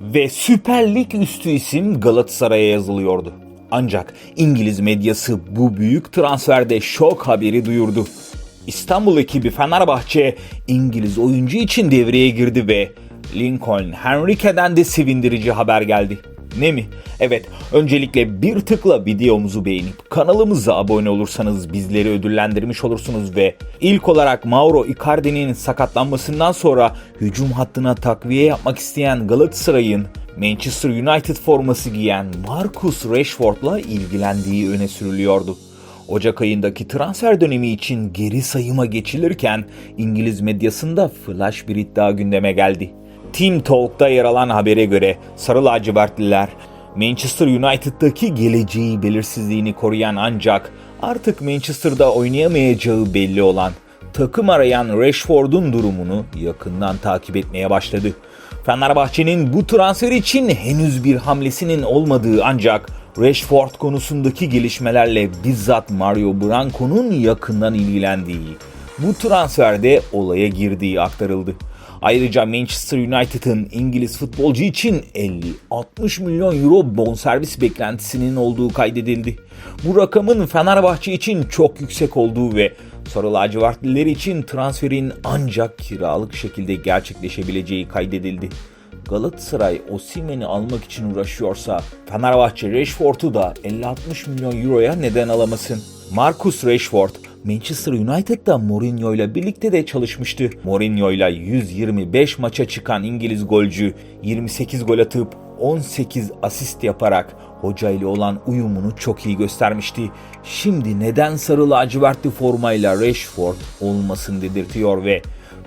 Ve Süper Lig üstü isim Galatasaray'a yazılıyordu. Ancak İngiliz medyası bu büyük transferde şok haberi duyurdu. İstanbul ekibi Fenerbahçe İngiliz oyuncu için devreye girdi ve Lincoln Henrique'den de sevindirici haber geldi. Ne mi? Evet, öncelikle bir tıkla videomuzu beğenip kanalımıza abone olursanız bizleri ödüllendirmiş olursunuz ve ilk olarak Mauro Icardi'nin sakatlanmasından sonra hücum hattına takviye yapmak isteyen Galatasaray'ın Manchester United forması giyen Marcus Rashford'la ilgilendiği öne sürülüyordu. Ocak ayındaki transfer dönemi için geri sayıma geçilirken İngiliz medyasında flash bir iddia gündeme geldi. Team Talk'ta yer alan habere göre Sarı lacivertliler Manchester United'daki geleceği belirsizliğini koruyan ancak artık Manchester'da oynayamayacağı belli olan takım arayan Rashford'un durumunu yakından takip etmeye başladı. Fenerbahçe'nin bu transfer için henüz bir hamlesinin olmadığı ancak Rashford konusundaki gelişmelerle bizzat Mario Branco'nun yakından ilgilendiği, bu transferde olaya girdiği aktarıldı. Ayrıca Manchester United'ın İngiliz futbolcu için 50-60 milyon euro bonservis beklentisinin olduğu kaydedildi. Bu rakamın Fenerbahçe için çok yüksek olduğu ve Sarı lacivertliler için transferin ancak kiralık şekilde gerçekleşebileceği kaydedildi. Galatasaray Osimhen'i almak için uğraşıyorsa Fenerbahçe Rashford'u da 50-60 milyon euroya neden alamasın. Marcus Rashford Manchester United'da Mourinho ile birlikte de çalışmıştı. Mourinho ile 125 maça çıkan İngiliz golcü 28 gol atıp 18 asist yaparak hoca ile olan uyumunu çok iyi göstermişti. Şimdi neden sarı lacivertli formayla Rashford olmasın dedirtiyor ve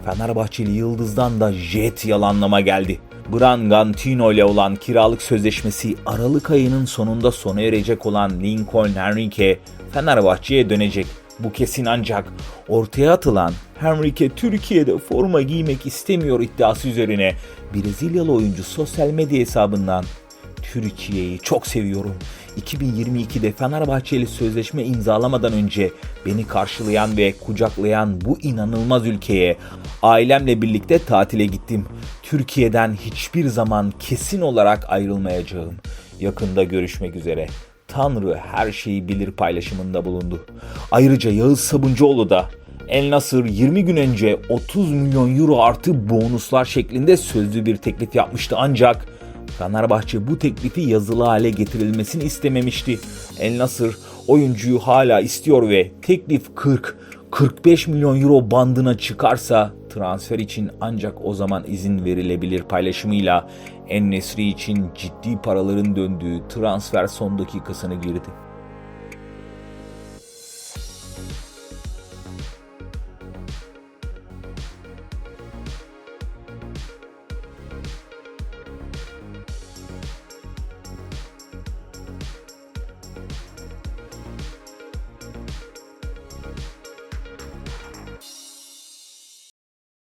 Fenerbahçeli Yıldız'dan da jet yalanlama geldi. Bragantino ile olan kiralık sözleşmesi Aralık ayının sonunda sona erecek olan Lincoln Henrique Fenerbahçe'ye dönecek. Bu kesin ancak ortaya atılan Henrique Türkiye'de forma giymek istemiyor iddiası üzerine Brezilyalı oyuncu sosyal medya hesabından Türkiye'yi çok seviyorum. 2022'de Fenerbahçe ile sözleşme imzalamadan önce beni karşılayan ve kucaklayan bu inanılmaz ülkeye ailemle birlikte tatile gittim. Türkiye'den hiçbir zaman kesin olarak ayrılmayacağım. Yakında görüşmek üzere. Tanrı her şeyi bilir paylaşımında bulundu. Ayrıca Yağız Sabuncuoğlu da El Nasır 20 gün önce 30 milyon euro artı bonuslar şeklinde sözlü bir teklif yapmıştı ancak Fenerbahçe bu teklifi yazılı hale getirilmesini istememişti. El Nasır oyuncuyu hala istiyor ve teklif 40-45 milyon euro bandına çıkarsa transfer için ancak o zaman izin verilebilir paylaşımıyla En Nesri için ciddi paraların döndüğü transfer son dakikasını girdi.